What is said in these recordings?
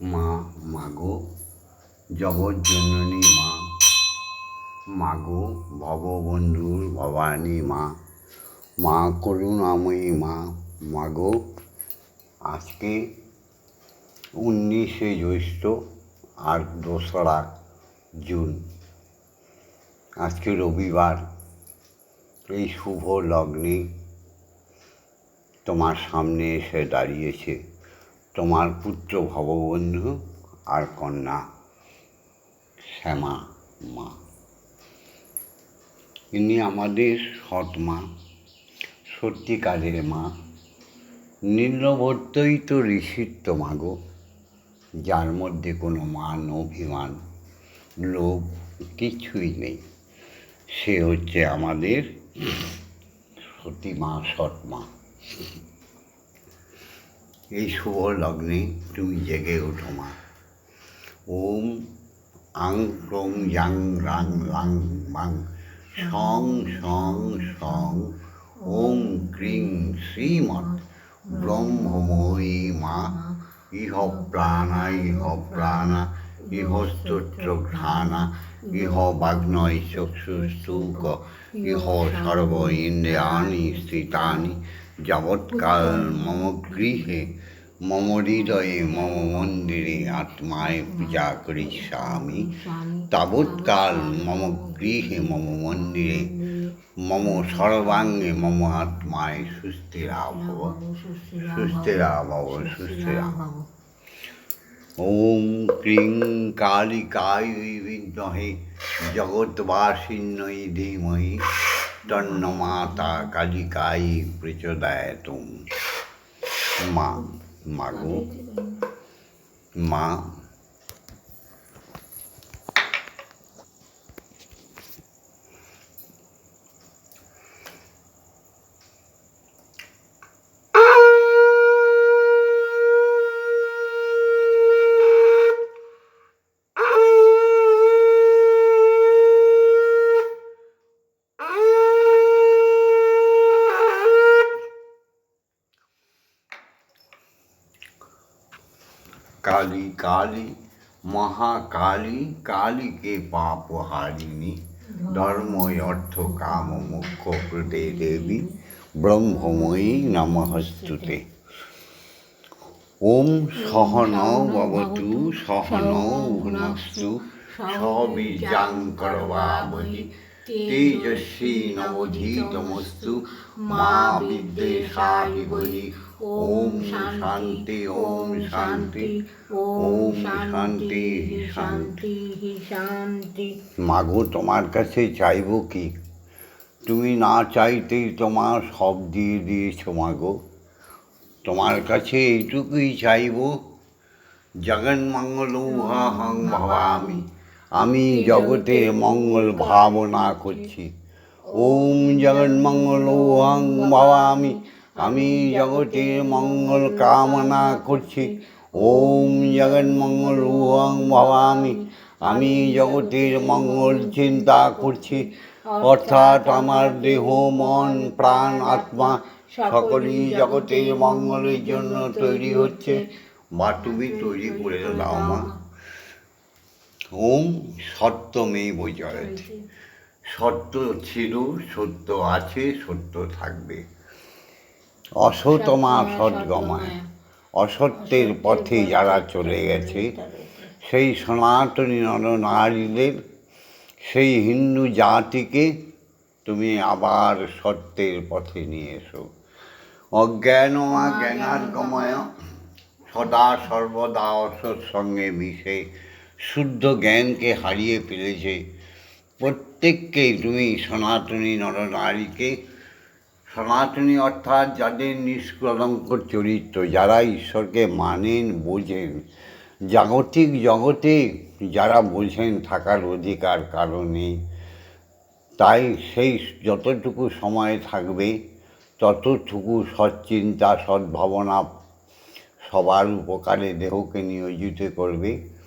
মা, মাগো জগৎজননী মা, মাগো, ভববন্ধুর ভবানী মা মা করুণাময়ী মা, মাগো, আজকে উনিশে জ্যৈষ্ঠ আর দোসরা জুন। আজকে রবিবার। এই শুভ লগ্নে তোমার সামনে এসে দাঁড়িয়েছে। তোমার পুত্র ভববন্ধু আর কন্যা শ্যামা মা। ইনি আমাদের সৎ মা, সত্যিকারের মা। নীলবর্তই তো ঋষিত্ব মাগো, যার মধ্যে কোনো মান অভিমান, লোভ কিছুই নেই। সে হচ্ছে আমাদের সতী মা, সৎ মা। এই শুভ লগ্নে তুমি জেগে ওঠো মা। ওম আং ক্রং ইয়াং রাং লাং বাং সং সং সং, ওম ক্রিং শ্রীমৎ ব্রহ্মময়ী মা। ইহ প্রাণা ইহ প্রাণা, ইহ স্তোত্র ইহ বাগ্নয় চক্ষুস্তুক ইহ সর্ব ইন্দ্রিয়াণি স্থিতানি যাবৎকাল মম গৃহে, মম হৃদয়ে, মম মন্দিরে আত্মায় পূজা করিষ্যামি তাবৎকাল মম গৃহে, মম মন্দিরে, মম সর্বাঙ্গে মম আত্মায় সুস্থিরা ভব সুস্থিরা ভব সুস্থিরা ওম ক্রিং কালিকায় বিদ্মহে জগৎবাসিন্নই ধীমহি। তন্ন মাতা কালিকাই প্রচোদয়াতুম মা মাগো মা কালী, মহাকালী, কালীকে পাপ হারিণী ধর্ম অর্থ কাম মুখ্য প্রদে দেবী, ব্রহ্মময়ী নমস্তুতে। ওম সহন ভবতু, সহন ভুনস্তু, সবীজাং করবাবহি। তেজস্বী নবধীতমস্তু মা বিদ্বেষাহি বহি ওম শান্তি ওম শান্তি ওম শান্তি শান্তি শান্তি মাগো তোমার কাছে চাইব কি? তুমি না চাইতেই তোমার সব দিয়ে দিয়েছ মাগো। তোমার কাছে এইটুকুই চাইব। জগন্মঙ্গল হং ভবামি। আমি জগতে মঙ্গল ভাবনা করছি। ওম জগন্মঙ্গল হং ভবামি। আমি জগতের মঙ্গল কামনা করছি। ওম জগন্মঙ্গল হং ভবামি। আমি আমি জগতের মঙ্গল চিন্তা করছি। অর্থাৎ আমার দেহ, মন, প্রাণ, আত্মা সকলেই জগতের মঙ্গলের জন্য তৈরি হচ্ছে। বা তুমি তৈরি করে দাও মা। ওম সত্যমেব জয়তে সত্য ছিল সত্য আছে সত্য থাকবে। অসতমা সদ্গমায় অসত্যের পথে যারা চলে গেছে সেই সনাতনী নরনারীদের সেই হিন্দু জাতিকে তুমি আবার সত্যের পথে নিয়ে এসো। অজ্ঞানমা। জ্ঞানার্গময় সদা সর্বদা অসৎ সঙ্গে মিশে শুদ্ধ জ্ঞানকে হারিয়ে ফেলেছে। প্রত্যেককেই তুমি সনাতনী নরনারীকে, সনাতনী অর্থাৎ যাদের নিষ্কলঙ্ক চরিত্র, যারা ঈশ্বরকে মানেন, বোঝেন। জাগতিক জগতে যারা বোঝেন, থাকার অধিকার কারণে তাই সেই যতটুকু সময় থাকবে, ততটুকু সৎচিন্তা সদ্ভাবনা সবার উপকারে দেহকে নিয়োজিত করবে।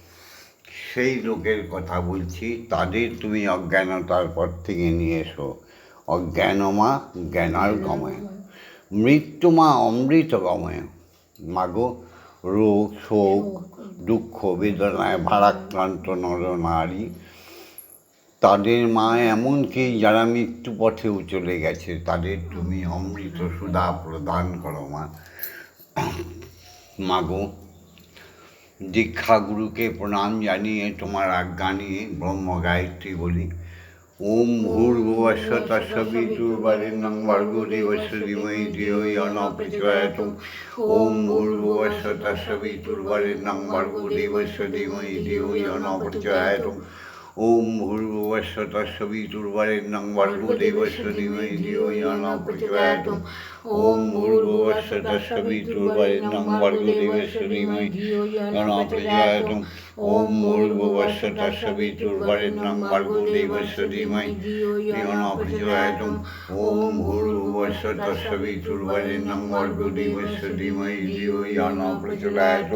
সেই লোকের কথা বলছি তাদের তুমি অজ্ঞানতার পর থেকে নিয়ে এসো। অজ্ঞানমা জ্ঞানার গময় মৃত্যুমা অমৃত গময় মাগো রোগ শোক দুঃখ বেদনায় ভারাক্রান্ত নরনারী তাদের মা এমনকি যারা মৃত্যু পথেও চলে গেছে তাদের তুমি অমৃত সুধা প্রদান করো মা। মাগো দীক্ষাগুরুকে প্রণাম জানিয়ে তোমার আজ্ঞা নিয়ে ব্রহ্ম গায়ত্রী বলি ওম ভূর্ভুবস্ব তস্য বিতুর্বরেণ্যং ভর্গো দেবস্য ধীমহি ধিয়ো ইয় ন প্রচোদয়াৎ ওম ভূর্ভুবস্ব তস্য বিতুর্বরেণ্যং ভর্গো দেবস্য ধীমহি ধিয়ো ইয় ন প্রচোদয়াৎ ওম ভূর্ভুবস্ব তস্য বিতুর্বরেণ্যং ভর্গো দেবস্য ধীমহি ধিয়ো ইয় ઓમ ભૂર્ભુવસ્સદસ્સવિતુર્વરેણ્યં ભર્ગુદેવસ્ય ધીમહિ તન્નો પ્રચોદયાત ઓમ ભૂર્ભુવસ્સદસ્સવિતુર્વરેણ્યં ભર્ગુદેવસ્ય ધીમહિ તન્નો પ્રચોદયાત ઓમ ભૂર્ભુવસ્સદસ્સવિતુર્વરેણ્યં ભર્ગુદેવસ્ય ધીમહિ તન્નો પ્રચોદયાત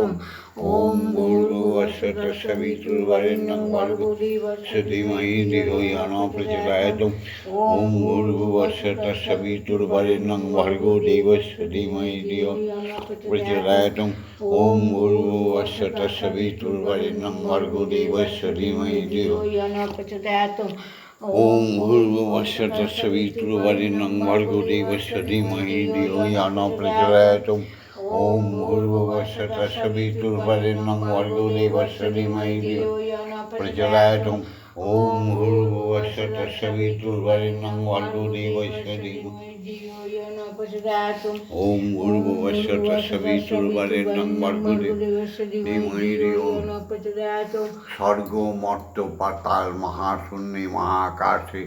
ઓમ ભૂર્ભુવસ્સદસ્સવિતુર્વરેણ્યં ભર્ગુદેવસ્ય ધીમહિ તન્નો પ્રચોદયાત ઓમ ભૂર્ભુવસ્સદસ્સવિતુર્વરેણ્યં ભર્ગુદેવસ્ય भार्गो देवस्य धीमहि धियो प्रचोदयातं ॐ भूर्भुवस्य तस्य वितुर्वरेण्यं भर्गो देवस्य धीमहि धियो प्रचोदयातं ॐ भूर्भुवस्य तस्य वितुर्वरेण्यं भर्गो देवस्य धीमहि धियो या न प्रचोदयातं ॐ भूर्भुवस्य तस्य भर्गो देवस्य धीमहि धियो प्रचोदयातं ॐ भूर्भुवस्य तस्य भर्गो देवस्य धीमहि ওম ধিয়ো স্বর্গ মর্ত পাতাল মহাশূন্যে মহাকাশে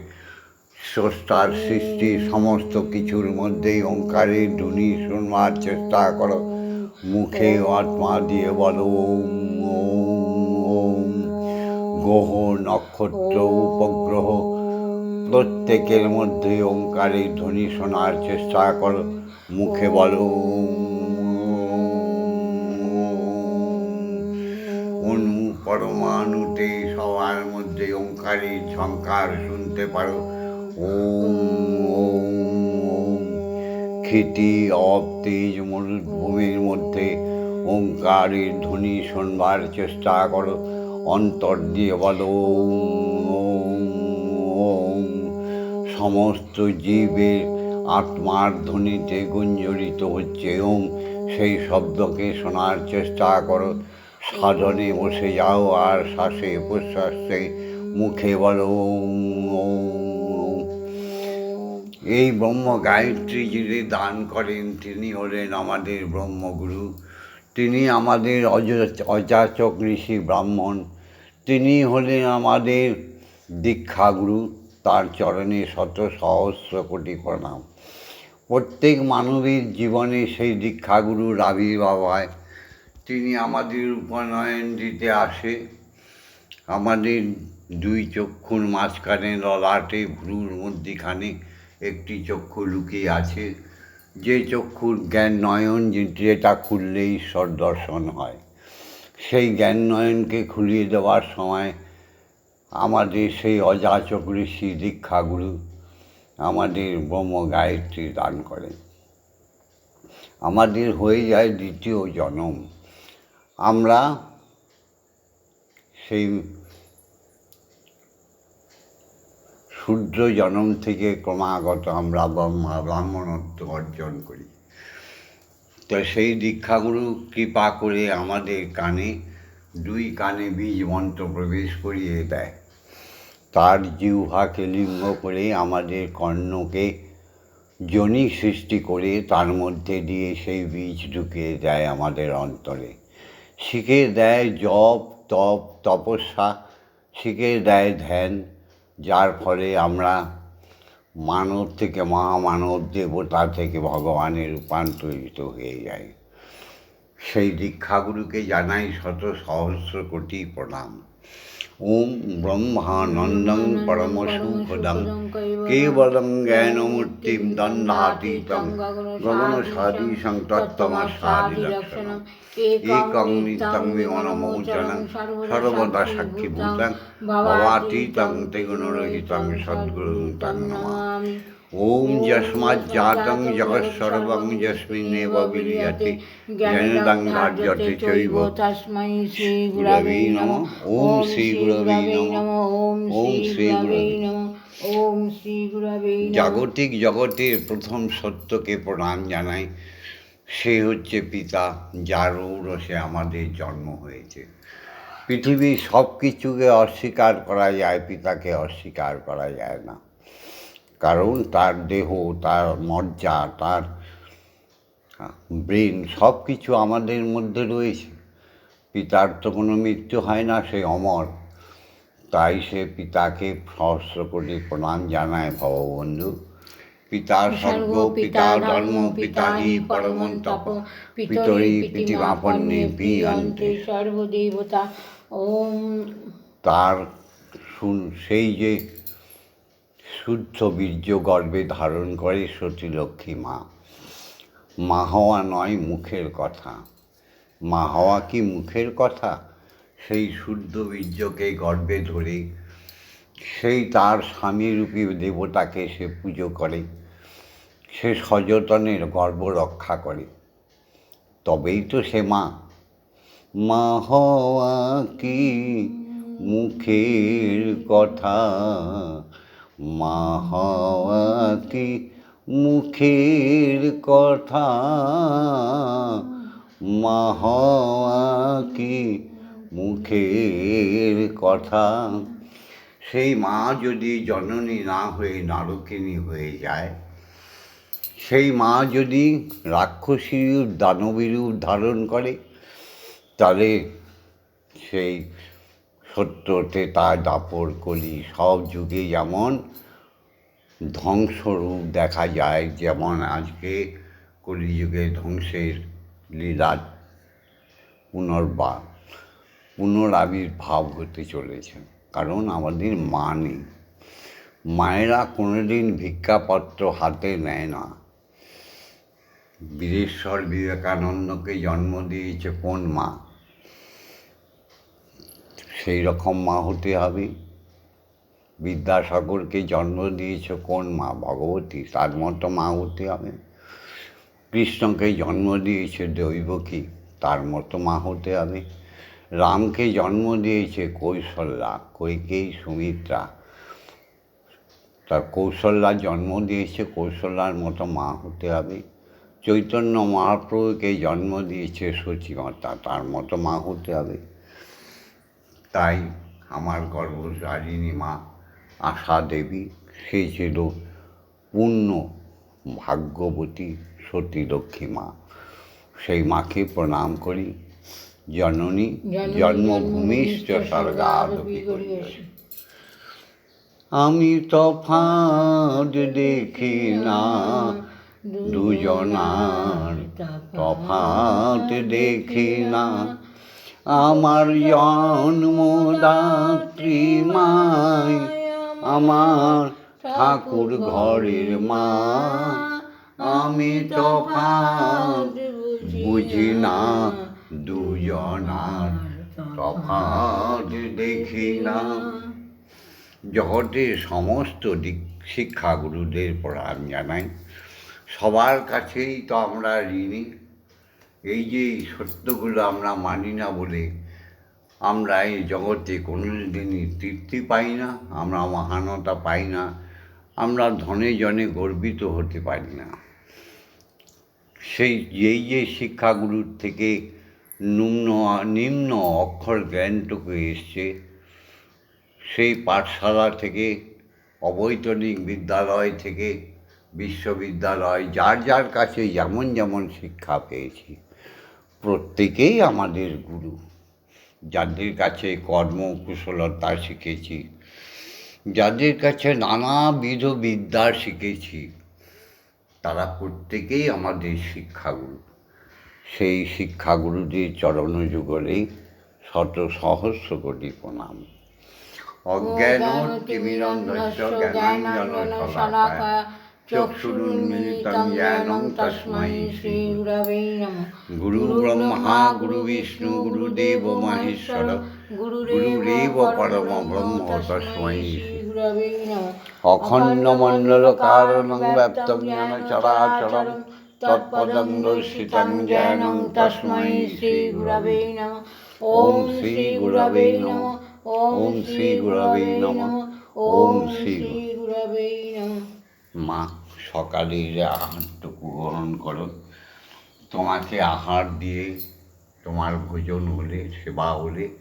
স্রষ্টার সৃষ্টি সমস্ত কিছুর মধ্যেই ওঙ্কারের ধ্বনি শুনবার চেষ্টা করো। মুখে আত্মা দিয়ে বলো ওম ওম ওম গ্রহ নক্ষত্র উপগ্রহ প্রত্যেকের মধ্যে ওঙ্কারের ধ্বনি শোনার চেষ্টা করো। মুখে বলো পরমাণুতে সবার মধ্যে ওঙ্কারের ঝঙ্কার শুনতে পারো। ওম ওম ওম ক্ষিতি অব তেজ মরুভূমির মধ্যে ওঙ্কারের ধ্বনি শোনবার চেষ্টা করো। অন্তর দিয়ে বলো সমস্ত জীবের আত্মার ধ্বনিতে গুঞ্জরিত হচ্ছে ওম, সেই শব্দকে শোনার চেষ্টা করো। সাধনে বসে যাও আর শ্বাসে প্রশ্বাসে মুখে বলো। এই ব্রহ্ম গায়ত্রী যিনি দান করেন, তিনি হলেন আমাদের ব্রহ্মগুরু। তিনি আমাদের অজ- অযাচক ঋষি ব্রাহ্মণ। তিনি হলেন আমাদের দীক্ষাগুরু। তার চরণে শত সহস্র কোটি প্রণাম। প্রত্যেক মানবীর জীবনে সেই দীক্ষাগুরুর আবির্ভাব হয় তিনি আমাদের উপনয়ন দিতে আসে। আমাদের দুই চক্ষুর মাঝখানে ললাটে ভ্রুর মধ্যিখানে একটি চক্ষু লুকিয়ে আছে। যে চক্ষুর জ্ঞান নয়ন যেটা খুললে ঈশ্বর দর্শন হয়। সেই জ্ঞান নয়নকে খুলিয়ে দেওয়ার সময় আমাদের সেই অযাচক ঋষি দীক্ষাগুরু আমাদের ব্রহ্ম গায়ত্রী দান করেন। আমাদের হয়ে যায় দ্বিতীয় জন্ম। আমরা সেই শূদ্র জনম থেকে ক্রমাগত আমরা ব্রহ্মা, ব্রাহ্মণত্ব অর্জন করি। তো সেই দীক্ষাগুরু কৃপা করে আমাদের কানে দুই কানে বীজ মন্ত্র প্রবেশ করিয়ে দেয়। তার জিহ্বাকে লিঙ্গ করে আমাদের কর্ণকে জনি সৃষ্টি করে তার মধ্যে দিয়ে সেই বীজ ঢুকিয়ে দেয় আমাদের অন্তরে। শিখে দেয় জপ, তপ, তপস্যা, শিখে দেয় ধ্যান, যার ফলে আমরা মানব থেকে মহামানব দেবতা থেকে ভগবানে রূপান্তরিত হয়ে যায় সেই দীক্ষাগুরুকে জানাই শত সহস্র কোটি প্রণাম। পরম সুখদং কেবলং জ্ঞানমূর্তিম দণ্ডাতীতং গগন সাদীশং তত্ত্বমসাদি লক্ষণম একং নিত্যং বিমনমৌচনং সর্বদা সাক্ষীভূতং ভবাতীতং তেগুণরহিতং সদ্গুরুং তং নমামি ওম যস্মাৎ জাতং জগৎ সর্বং যস্মিন্নেব বিলীয়তে জনদং ধার্যতে চৈব তস্मै শ্রী গুরবে নমঃ ওম শ্রী গুরবে নমঃ ওম শ্রী গুরবে নমঃ ওম শ্রী গুরবে জাগতিক জগতের প্রথম সত্যকে প্রণাম জানাই সে হচ্ছে পিতা যার ঔরসে আমাদের জন্ম হয়েছে পৃথিবীর সব কিছুকে অস্বীকার করা যায় পিতাকে অস্বীকার করা যায় না কারণ তার দেহ তার মজ্জা তার ব্রেন সব কিছু আমাদের মধ্যে রয়েছে। পিতার তো কোনো মৃত্যু হয় না সে অমর। তাই সে পিতাকে সহস্র কোটি প্রণাম জানায় ভববন্ধু। পিতা স্বর্গ পিতা ধর্ম পিতা হি পরমং তপ পিতরি পৃথিবাপন্নে বিয়ন্তে সর্বদেবতা। ওম। তার শুন সেই যে শুদ্ধ বীর্য গর্ভে ধারণ করে সতী লক্ষ্মী মা। মা হওয়া নয় মুখের কথা। মা হওয়া কি মুখের কথা? সেই শুদ্ধ বীর্যকে গর্ভে ধরে, সেই তার স্বামীরূপী দেবতাকে সে পুজো করে, সে সযতনের গর্ব রক্ষা করে। তবেই তো সে মা। মা হওয়া কি মুখের কথা? মা মুখের কথা মা মুখের কথা। সেই মা যদি জননী না হয়ে নারকিনী হয়ে যায়, সেই মা যদি রাক্ষসী রূপ দানবী রূপ ধারণ করে, তাহলে সেই সত্যতে তার দাপর কলি। সব যুগে যেমন ধ্বংসরূপ দেখা যায়, যেমন আজকে কলিযুগে ধ্বংসের লীলা পুনর্বার পুনরাবির্ভাব হতে চলেছে, কারণ আমাদের মা নেই। মায়েরা কোনোদিন ভিক্ষাপত্র হাতে নেয় না। বীরেশ্বর বিবেকানন্দকে জন্ম দিয়েছে কোন মা? সেই রকম মা হতে হবে। বিদ্যাসাগরকে জন্ম দিয়েছে কোন মা? ভগবতী। তার মতো মা হতে হবে। কৃষ্ণকে জন্ম দিয়েছে দৈবকী। তার মতো মা হতে হবে। রামকে জন্ম দিয়েছে কৌশল্যা। কৈকেয়ী সুমিত্রা। তার কৌশল্যা জন্ম দিয়েছে, কৌশল্যার মতো মা হতে হবে। চৈতন্য মহাপ্রভুকে জন্ম দিয়েছে সচিমাতা তার মতো মা হতে হবে। তাই আমার গর্ভধারিণী মা আশা দেবী সে ছিল পূর্ণ ভাগ্যবতী সতী লক্ষ্মী মা। সেই মাকে প্রণাম করি জননী জন্মভূমিশ্চ স্বর্গাদপি আমি তফাৎ দেখি না দুজনার তফাৎ দেখি না। আমার জন্মদাত্রী মাই আমার ঠাকুর ঘরের মা, আমি তফাৎ বুঝি না দুজনার তফাৎ দেখি না। জগতের সমস্ত দিক শিক্ষাগুরুদের প্রণাম জানাই। সবার কাছেই তো আমরা ঋণী। এই যে সত্যগুলো আমরা মানি না বলে আমরা এই জগতে কোনো দিনই তৃপ্তি পাই না, আমরা মহানতা পাই না, আমরা ধনে জনে গর্বিত হতে পারি না। সেই যেই যে শিক্ষাগুরুর থেকে নিম্ন নিম্ন অক্ষর জ্ঞানটুকু এসছে, সেই পাঠশালা থেকে, অবৈতনিক বিদ্যালয় থেকে, বিশ্ববিদ্যালয়, যার যার কাছে যেমন যেমন শিক্ষা পেয়েছি। প্রত্যেকেই আমাদের গুরু। যাদের কাছে কর্মকুশলতা শিখেছি যাদের কাছে নানাবিধ বিদ্যা শিখেছি তারা প্রত্যেকেই আমাদের শিক্ষাগুরু। সেই শিক্ষাগুরুদের চরণ যুগলেই শত সহস্র কোটি প্রণাম। অজ্ঞান তিমিরন্ধস্য জ্ঞানাঞ্জন গুরু ব্রহ্মা গুরু বিষ্ণু গুরুদেব মহেশ্বর গুরুরেব পরম ব্রহ্ম নমঃ অখণ্ড মণ্ডল কারণ ব্যপ্তম জ্ঞান চরাচরম তৎপদং দর্শিতং জ্ঞানং তস্মৈ শ্রী গুরবে ওম ওম ওম মা সকালের আহারটুকু গ্রহণ করো। তোমাকে আহার দিয়ে তোমার ভোজন হলে, সেবা হলে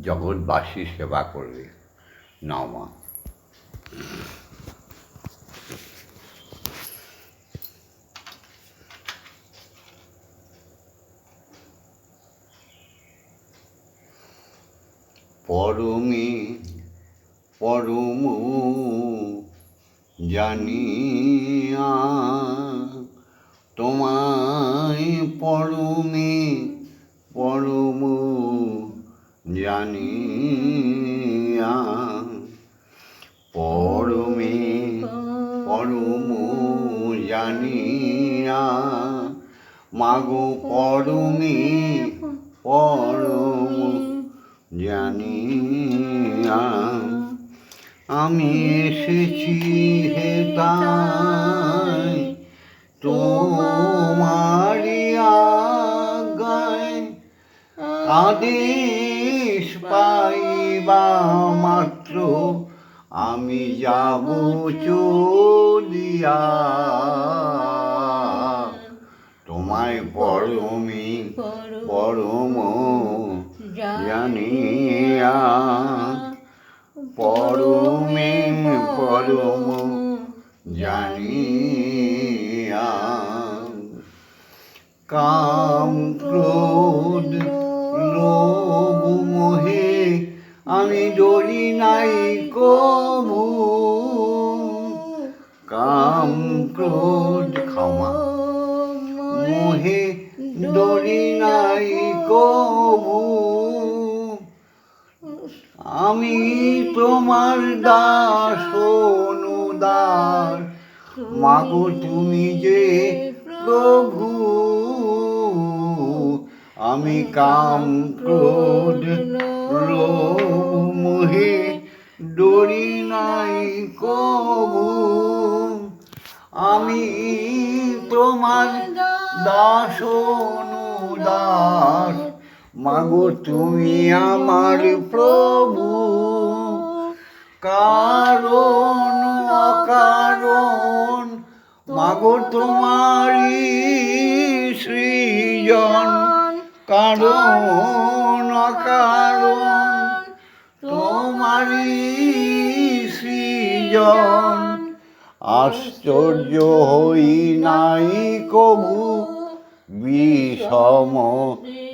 জগৎবাসী সেবা করবে। নাও মা। পরমে, পরম জানিয়া তোমায় পরমে পরম জানিয়া পরমে পরম জানিয়া মাগো পরমে পরম জানিয়া আমি এসেছি হে তাই। তোমারি আজ্ঞায় আদেশ পাইবা মাত্র। আমি যাব চলিয়া। তোমায় পরমে পরম জানিয়া পরমে পরম জানিয়া কাম ক্রোধ লোভ মোহে আমি ডরি নাই কবু কাম ক্রোধ ক্ষমা মোহে ডরি নাই কবু আমি তোমার দাস অনুদার। মাগো তুমি যে প্রভু, আমি কাম ক্রোধ মোহে ডরি নাই কবু। আমি তোমার দাস অনুদাস মাগো, তুমি আমার প্রভু। কারণ, অকারণ, মাগো তোমারি সৃজন। কারণ, অকারণ তোমারি সৃজন। আশ্চর্য হই নাই কবু, বিষম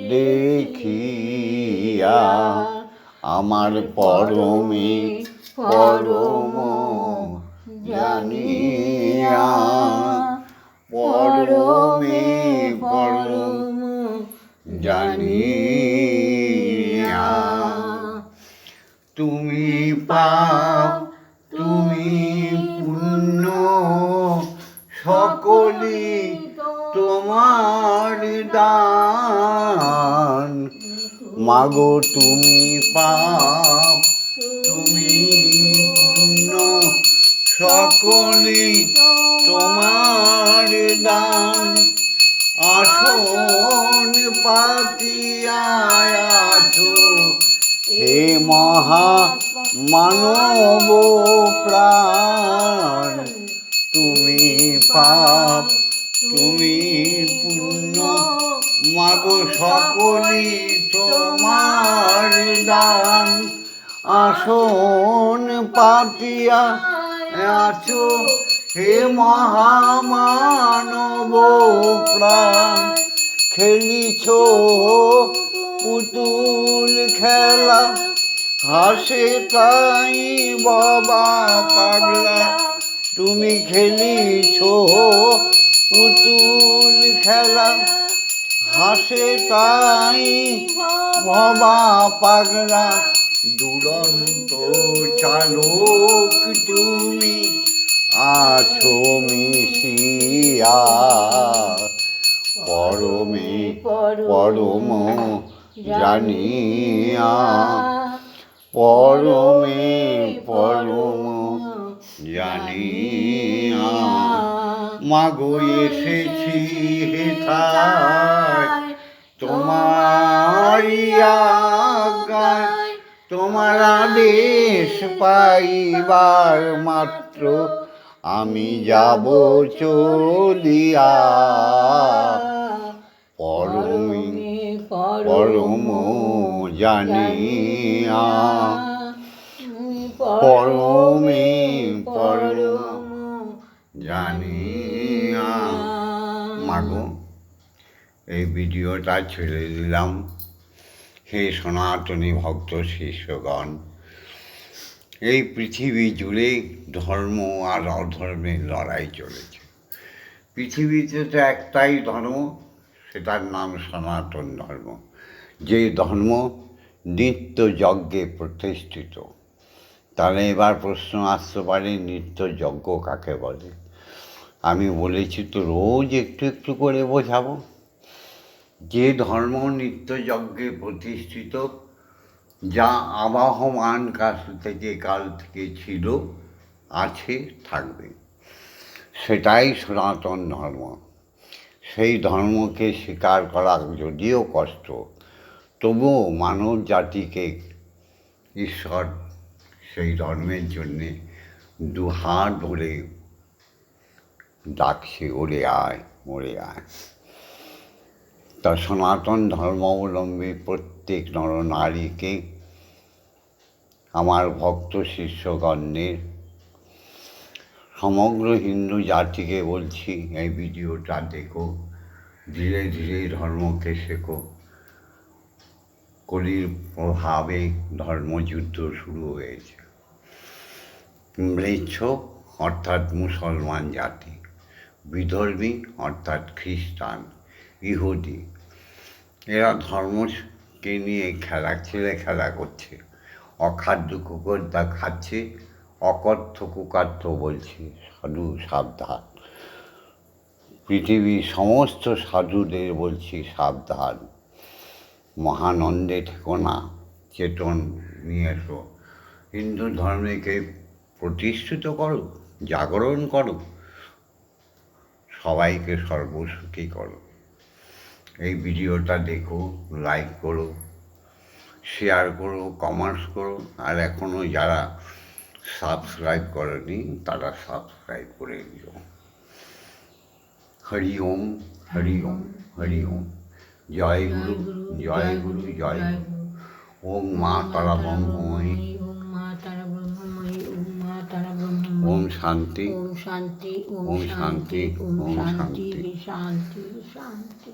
দেখিয়া আমার পরমে পরম জানিয়া পরমে পরম জানিয়া, তুমি পাপ, তুমি পুণ্য সকলি তোমার দান মাগো, তুমি পাপ, তুমি পুণ্য সকলি তোমার দান। আসন পাতিয়ায় আছো হে মহা মানব প্রাণ তুমি পাপ তুমি পূর্ণ মাগো সকলি তোমার দান। আসন পাতিয়া আছো হে মহামানব প্রাণ। খেলিছ পুতুল খেলা হাসে তাই বাবা পাগলা তুমি খেলিছ পুতুল খেলা, হাসে তাই, ভবা পাগলা, দুরন্ত চালক তুমি আছো মিশিয়া। পরমে পরম জানিয়া, পরমে পরম জানি মাগো এসেছি হেথায় আজ্ঞায় তোমার আদেশ পাইবার মাত্র আমি যাব চলিয়া। পরমী পরম জানিয়া। পরমে পরম জানিয়া। মাগো, এই ভিডিওটা ছেড়ে দিলাম। হে সনাতনী ভক্ত শিষ্যগণ, এই পৃথিবী জুড়ে ধর্ম আর অধর্মের লড়াই চলেছে। পৃথিবীতে তো একটাই ধর্ম, সেটার নাম সনাতন ধর্ম। যে ধর্ম নিত্য যজ্ঞে প্রতিষ্ঠিত। তাহলে এবার প্রশ্ন আসতে পারে, নিত্য যজ্ঞ কাকে বলে? আমি বলেছি তো রোজ একটু একটু করে বোঝাবো। যে ধর্ম নিত্য যজ্ঞে প্রতিষ্ঠিত, যা আবাহমান কাল থেকে কাল থেকে ছিল, আছে, থাকবে। সেটাই সনাতন ধর্ম। সেই ধর্মকে স্বীকার করা যদিও কষ্ট, তবুও মানব জাতিকে ঈশ্বর সেই ধর্মের জন্যে দুহাত ভরে ডাকছে ওরে আয় ওরে আয়। তা সনাতন ধর্মাবলম্বী প্রত্যেক নরনারীকে, আমার ভক্ত শিষ্যগণের, সমগ্র হিন্দু জাতিকে বলছি, এই ভিডিওটা দেখো, ধীরে ধীরে ধর্মকে শেখো। কলির প্রভাবে ধর্মযুদ্ধ শুরু হয়েছে। ম্লেচ্ছ অর্থাৎ মুসলমান জাতি। বিধর্মী অর্থাৎ খ্রিস্টান, ইহুদি। এরা ধর্মকে নিয়ে খেলা ছেলে খেলা করছে। অখাদ্য কুকুর তা খাচ্ছে, অকথ্য কুকার্থ বলছে সাধু সাবধান। পৃথিবীর সমস্ত সাধুদের বলছি সাবধান। মহানন্দে থেকো না চেতন নিয়ে এসো। হিন্দু ধর্মকে প্রতিষ্ঠিত করো, জাগরণ করো। সবাইকে সর্বসুখী করো? এই ভিডিওটা দেখো লাইক করো শেয়ার করো কমেন্টস করো। আর এখনও যারা সাবস্ক্রাইব করেনি তারা সাবস্ক্রাইব করে দিও হরি ওম হরি ওম হরি ওম। জয় গুরু জয় গুরু জয় ওম মা তারা ব্রহ্মময়ী ওম মা তারা ব্রহ্মময়ী ওম মা তারা ব্রহ্মময়ী ওম শান্তি ওম শান্তি ওম শান্তি ওম শান্তি। শান্তি শান্তি